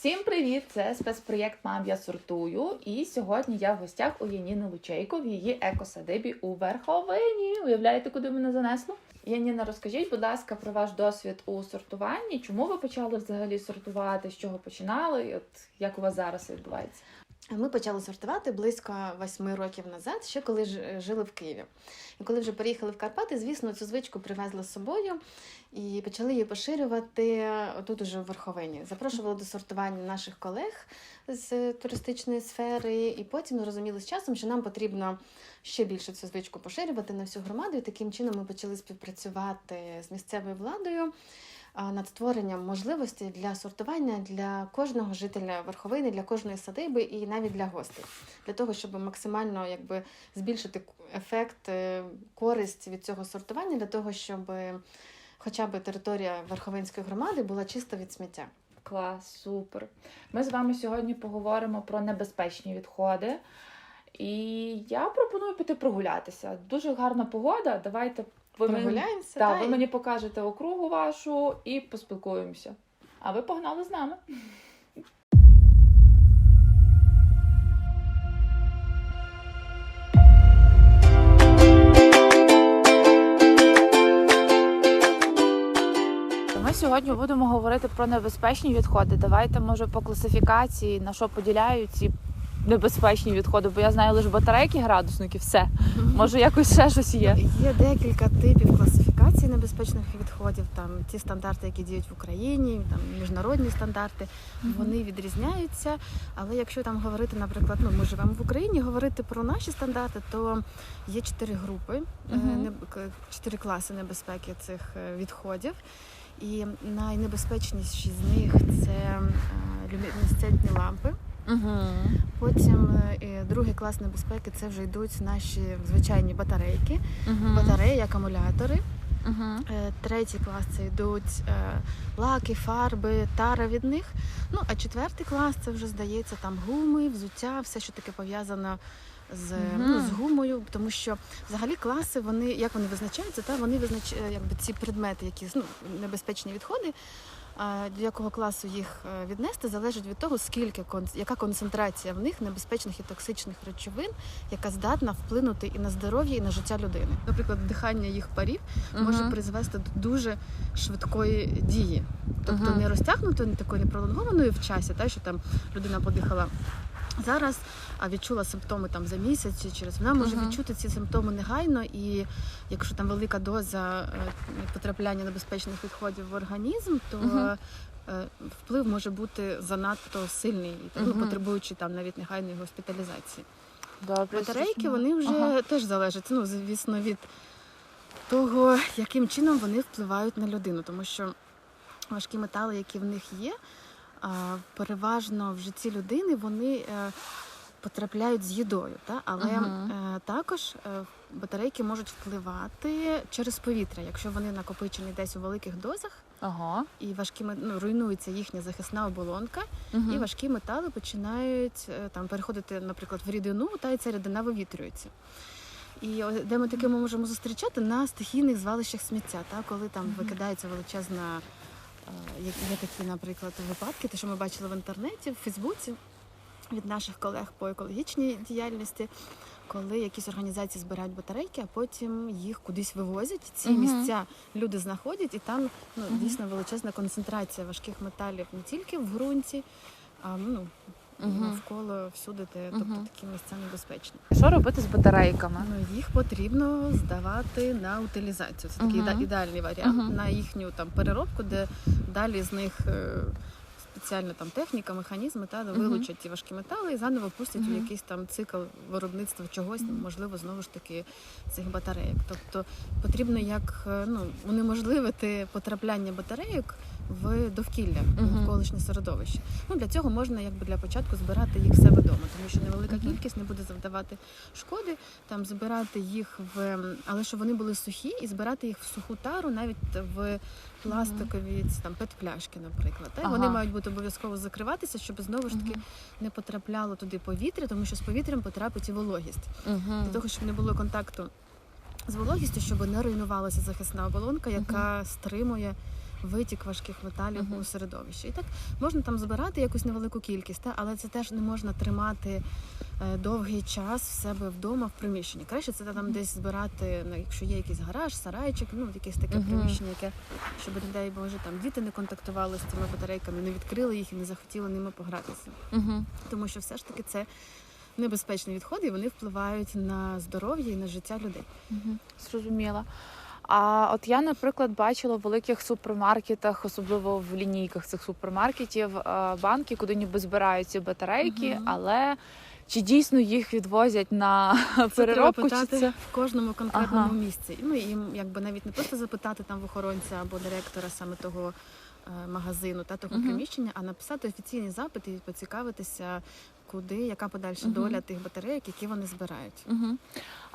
Всім привіт! Це спецпроєкт Мам я сортую. І сьогодні я в гостях у Яніни Лучейко в її екосадибі у Верховині. Уявляєте, куди мене занесло? Яніна, розкажіть, будь ласка, про ваш досвід у сортуванні. Чому ви почали взагалі сортувати? З чого починали? І от як у вас зараз відбувається? Ми почали сортувати близько восьми років назад, ще коли ж- жили в Києві. І коли вже переїхали в Карпати, звісно, цю звичку привезли з собою і почали її поширювати тут уже в Верховині. Запрошували до сортування наших колег з туристичної сфери, і потім зрозуміли з часом, що нам потрібно ще більше цю звичку поширювати на всю громаду. І таким чином ми почали співпрацювати з місцевою владою над створенням можливостей для сортування для кожного жителя верховини, для кожної садиби і навіть для гостей, для того, щоб максимально якби збільшити ефект, е, користь від цього сортування, для того, щоб хоча б територія верховинської громади була чиста від сміття. Клас, супер. Ми з вами сьогодні поговоримо про небезпечні відходи. І я пропоную піти прогулятися. Дуже гарна погода. Давайте ви мені, та, та, ви мені покажете округу вашу і поспілкуємося. А ви погнали з нами. Ми сьогодні будемо говорити про небезпечні відходи. Давайте, може, по класифікації, на що поділяють ці небезпечні відходи, бо я знаю лише батарейки, градусники, все. Може, якось ще щось є. Є декілька типів класифікації небезпечних відходів. Там ті стандарти, які діють в Україні, там міжнародні стандарти, вони відрізняються. Але якщо там говорити, наприклад, ну ми живемо в Україні, говорити про наші стандарти, то є чотири групи, е, чотири класи небезпеки цих е, відходів. І найнебезпечніші з них це е, люмінесцентні лампи. Угу. Потім е, другий клас небезпеки це вже йдуть наші звичайні батарейки, Угу. батареї, акумулятори. Угу. Третій клас це йдуть е, лаки, фарби, тара від них. Ну а четвертий клас це вже здається там гуми, взуття, все, що таке пов'язано з, Мгм. ну, з гумою, тому що взагалі класи вони як вони визначаються, та вони визначають якби ці предмети, які ну, небезпечні відходи. До якого класу їх е, віднести залежить від того, скільки яка концентрація в них небезпечних і токсичних речовин, яка здатна вплинути і на здоров'я, і на життя людини. Наприклад, дихання їх парів може призвести до дуже швидкої дії. Тобто Мгм. не розтягнутої, не такої не пролонгованої в часі, та, що там людина подихала зараз, а відчула симптоми там за місяць чи через вона може Мгм. відчути ці симптоми негайно, і якщо там велика доза е, потрапляння небезпечних відходів в організм, то Мгм. е, вплив може бути занадто сильний, і тому Мгм. потребуючи там навіть негайної госпіталізації. Добре. Батарейки вони вже Ага. теж залежать, ну, звісно, від того, яким чином вони впливають на людину, тому що важкі метали, які в них є, переважно в житті людини вони е, потрапляють з їдою. Та? Але е, також е, батарейки можуть впливати через повітря, якщо вони накопичені десь у великих дозах, Ага. і важкі ну, руйнується їхня захисна оболонка, Угу. і важкі метали починають там переходити, наприклад, в рідину, та і ця рідина вивітрюється. І де ми таке ми можемо зустрічати на стихійних звалищах сміття, та коли там викидається величезна. Е, Є, такі, наприклад, випадки, те, що ми бачили в інтернеті, в Фейсбуці від наших колег по екологічній діяльності, коли якісь організації збирають батарейки, а потім їх кудись вивозять. Ці Мгм. місця люди знаходять, і там ну, Мгм. дійсно величезна концентрація важких металів не тільки в ґрунті, а ну, Мгм. навколо всюди, де тобто Мгм. такі місця небезпечні. Що робити з батарейками? Ну їх потрібно здавати на утилізацію. Це такий Мгм. іде- ідеальний варіант Мгм. на їхню там переробку, де далі з них. е, Спеціальна там техніка, механізми та Мгм. вилучать ті важкі метали і заново пустять Мгм. у якийсь там цикл виробництва чогось, Мгм. можливо, знову ж таки цих батарейок. Тобто потрібно як е, ну унеможливити потрапляння батарейок в довкілля в Мгм. навколишнє середовище. Ну для цього можна якби для початку збирати їх в себе вдома, тому що невелика кількість не буде завдавати шкоди. Там збирати їх в але щоб вони були сухі, і збирати їх в суху тару, навіть в пластикові там пет-пляшки, наприклад. Й вони мають бути обов'язково закриватися, щоб знову ж таки не потрапляло туди повітря, тому що з повітрям потрапить і вологість. Для того, щоб не було контакту з вологістю, щоб не руйнувалася захисна оболонка, яка стримує витік важких металів Мгм. у середовищі. І так можна там збирати якусь невелику кількість, та, але це теж не можна тримати е, довгий час в себе вдома в приміщенні. Краще це там десь збирати, ну, якщо є якийсь гараж, сарайчик, ну якесь таке Мгм. приміщення, яке щоб, не дай Боже, там діти не контактували з цими батарейками, не відкрили їх і не захотіли ними погратися. Угу. Тому що все ж таки це небезпечні відходи, і вони впливають на здоров'я і на життя людей. Угу. Зрозуміла. А от я, наприклад, бачила в великих супермаркетах, особливо в лінійках цих супермаркетів, е, банки, куди ніби збирають ці батарейки, Мгм. але чи дійсно їх відвозять на переробку? Це Чи це в кожному конкретному Ага. місці. Ну і якби навіть не просто запитати там в охоронця або директора саме того е, магазину та того Мгм. приміщення, а написати офіційні запити і поцікавитися, куди, яка подальша Мгм. доля тих батарейок, які вони збирають. Угу.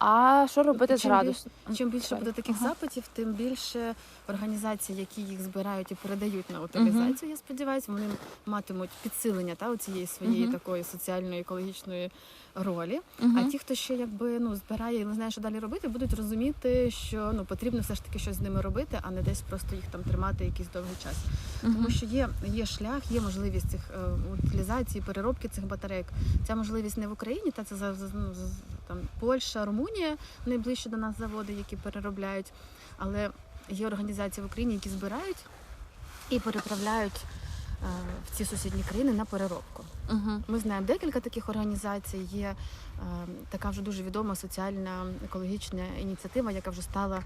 А що робити з Чим? Чим більше буде таких запитів, тим більше організацій, які їх збирають і передають на утилізацію, я сподіваюся, вони матимуть підсилення та цієї своєї Мгм. такої соціальної екологічної ролі. Угу. А ті, хто ще якби ну збирає і не знає, що далі робити, будуть розуміти, що ну потрібно все ж таки щось з ними робити, а не десь просто їх там тримати якийсь довгий час. Тому що є, є шлях, є можливість цих е, утилізації, переробки цих батарейок. Ця можливість не в Україні, та це за- ну, там Польща, Румунія найближче до нас заводи, які переробляють. Але є організації в Україні, які збирають і переправляють е, в ці сусідні країни на переробку. Угу. Ми знаємо декілька таких організацій. Є е, така вже дуже відома соціальна екологічна ініціатива, яка вже стала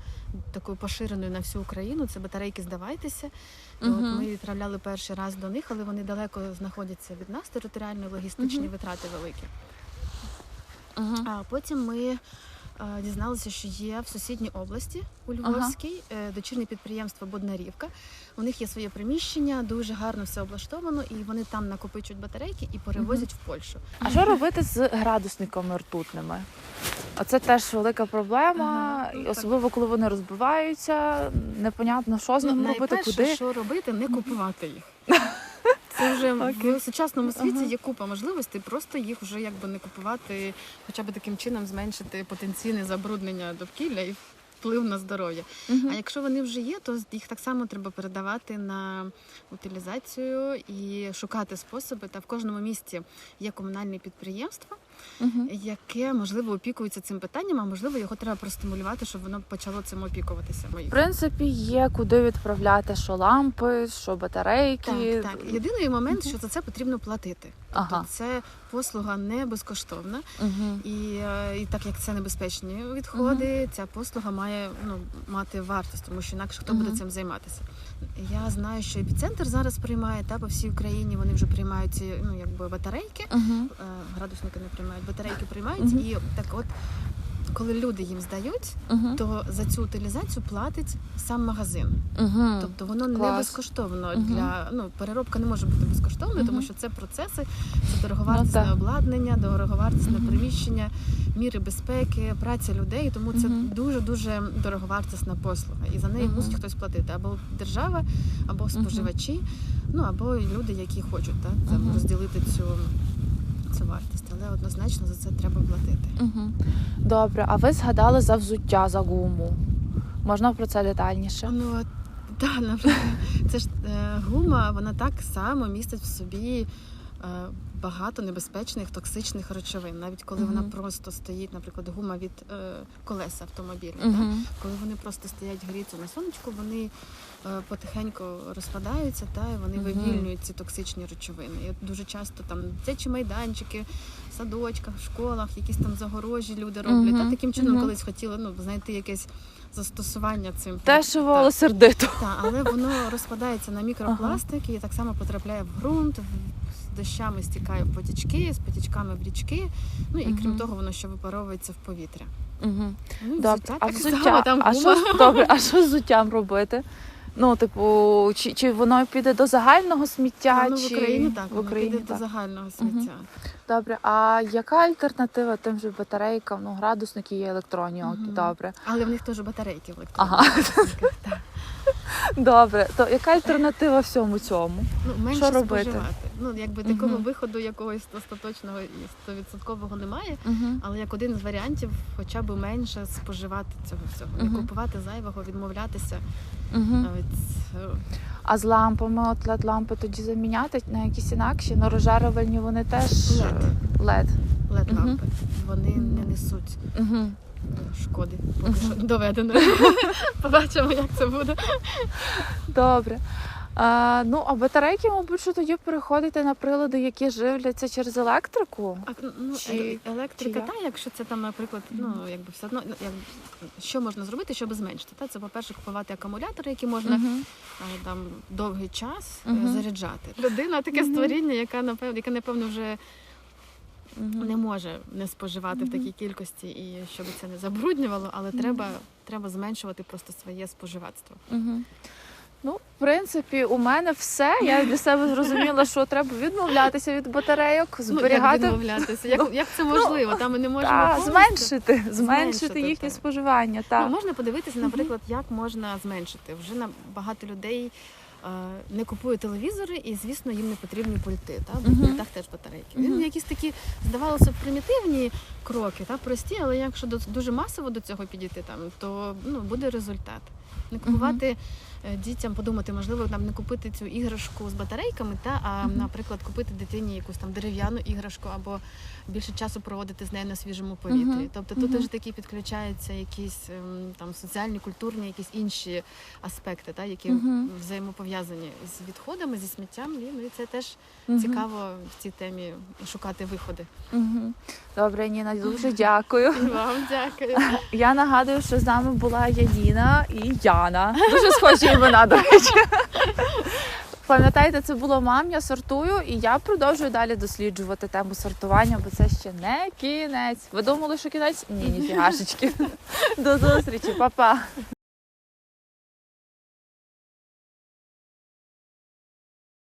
такою поширеною на всю Україну. Це батарейки здавайтеся. І Мгм. От ми відправляли перший раз до них, але вони далеко знаходяться від нас, територіально логістичні Мгм. витрати великі. Угу. А потім ми дізналися, що є в сусідній області у Львовській е, дочірнє підприємство Боднарівка. У них є своє приміщення, дуже гарно все облаштовано, і вони там накопичують батарейки і перевозять в Польщу. А що робити з градусниками ртутними? Оце теж велика проблема, Ага, ну, так. особливо коли вони розбиваються, непонятно, що з Ну, ними робити, куди. що робити, не купувати їх. Це вже okay. в сучасному світі Ага. є купа можливостей, просто їх вже якби не купувати, хоча б таким чином зменшити потенційне забруднення довкілля і вплив на здоров'я. Мгм. А якщо вони вже є, то їх так само треба передавати на утилізацію і шукати способи. Та в кожному місті є комунальні підприємство, Мгм. яке можливо опікується цим питанням, а можливо його треба простимулювати, щоб воно почало цим опікуватися. В принципі, є куди відправляти що лампи, що батарейки. Так, так. Єдиний момент, що за це потрібно платити. Тобто Ага. це послуга не безкоштовна, Угу. і, е, і так як це небезпечні відходи, ця послуга має ну, мати вартість, тому що інакше хто Мгм. буде цим займатися. Я знаю, що епіцентр зараз приймає та по всій Україні. Вони вже приймають ці ну якби батарейки. Угу. Градусники не приймають, батарейки приймають, і так от. Коли люди їм здають, Угу. то за цю утилізацію платить сам магазин. Угу. Тобто воно не Клас. безкоштовно Мгм. для ну переробка не може бути безкоштовною, Мгм. тому що це процеси, це дороговартісне Ну, так. обладнання, дороговартісне Мгм. приміщення, міри безпеки, праця людей. Тому це Мгм. дуже дуже дороговартісна послуга, і за неї Мгм. мусить хтось платити або держава, або споживачі, ну або люди, які хочуть так там, Мгм. розділити цю. Цю вартість, але однозначно за це треба платити. Угу. Добре, а ви згадали за взуття, за гуму. Можна про це детальніше? Ну так, це ж е, гума, вона так само містить в собі багато небезпечних токсичних речовин, навіть коли вона просто стоїть, наприклад, гума від е, колеса автомобіля. Угу. так? Коли вони просто стоять гріються на сонечку, вони е, потихеньку розпадаються та і вони Мгм. вивільнюють ці токсичні речовини. І дуже часто там дитячі майданчики, в садочках, в школах, якісь там загорожі люди роблять. Мгм. Та таким чином Мгм. колись хотіли ну, знайти якесь застосування цим. Дешево, Так. але сердито. Так, але воно розпадається на мікропластик і так само потрапляє в ґрунт, дощами стікає в потічки, з потічками в річки. Ну і крім того, воно ще випаровується в повітря. Угу. Ну, Добре, взуття а так взуття, само, там а що з- добре, а що з взуттям робити? Ну, типу, чи, чи воно піде до загального сміття? ну, в. Україні так, в воно Україні піде так. до загального сміття. Добре, а яка альтернатива тим же батарейкам? Ну, градусники є електронні, Мгм. добре. Але в них теж батарейки в електронних. Ага. так. Добре, то яка альтернатива всьому цьому? Ну, менше Що робити? споживати. Ну, якби такого виходу якогось остаточного і стовідсоткового немає. Але як один з варіантів, хоча б менше споживати цього всього, не купувати зайвого, відмовлятися. Навіть е, А з лампами, от led лампи тоді заміняти на якісь інакші, но розжарювальні вони теж LED. LED. led Мгм. лампи. Вони не несуть е, шкоди. Поки що доведено. Побачимо, як це буде. Добре. А, ну, а батарейки, мабуть, що тоді переходити на прилади, які живляться через електрику. А ну Чи- електрика, чи та якщо це там, наприклад, ну якби все одно, ну, як що можна зробити, щоб зменшити? Та це, по-перше, купувати акумулятори, які можна е, там довгий час е, Мгм. заряджати. Людина таке Мгм. створіння, яка напевно, яке напевно вже Мгм. не може не споживати в такій кількості і щоб це не забруднювало, але Мгм. треба, треба зменшувати просто своє споживацтво. Ну, в принципі, у мене все. Я для себе зрозуміла, що треба відмовлятися від батарейок, Ну, як відмовлятися? Як, як це можливо? Там ми не можемо Та, повністю. зменшити, зменшити Зменшити, їхнє так. споживання. Та. Ну, можна подивитися, наприклад, як можна зменшити. Вже на багато людей е, не купують телевізори, і звісно, їм не потрібні пульти. Та бо в Мгм. пультах теж батарейки. Він якісь такі здавалося б примітивні кроки, та прості, але якщо до- дуже масово до цього підійти, там то ну буде результат. Не купувати е, дітям, подумати, можливо, там не купити цю іграшку з батарейками, та а наприклад, купити дитині якусь там дерев'яну іграшку або більше часу проводити з нею на свіжому повітрі. Тобто тут вже такі підключаються якісь ем, там соціальні, культурні, якісь інші аспекти, та які взаємопов'язані з відходами, зі сміттям. І, ну і це теж цікаво в цій темі шукати виходи. Добре, Ніна, дуже дякую. Вам дякую. Я нагадую, що з нами була Яніна і Яна. Дуже схожі імена, до речі. Пам'ятаєте, це було мам, я сортую, і я продовжую далі досліджувати тему сортування, бо це ще не кінець. Ви думали, що кінець? Ні, ніфігашечки. До зустрічі, па-па.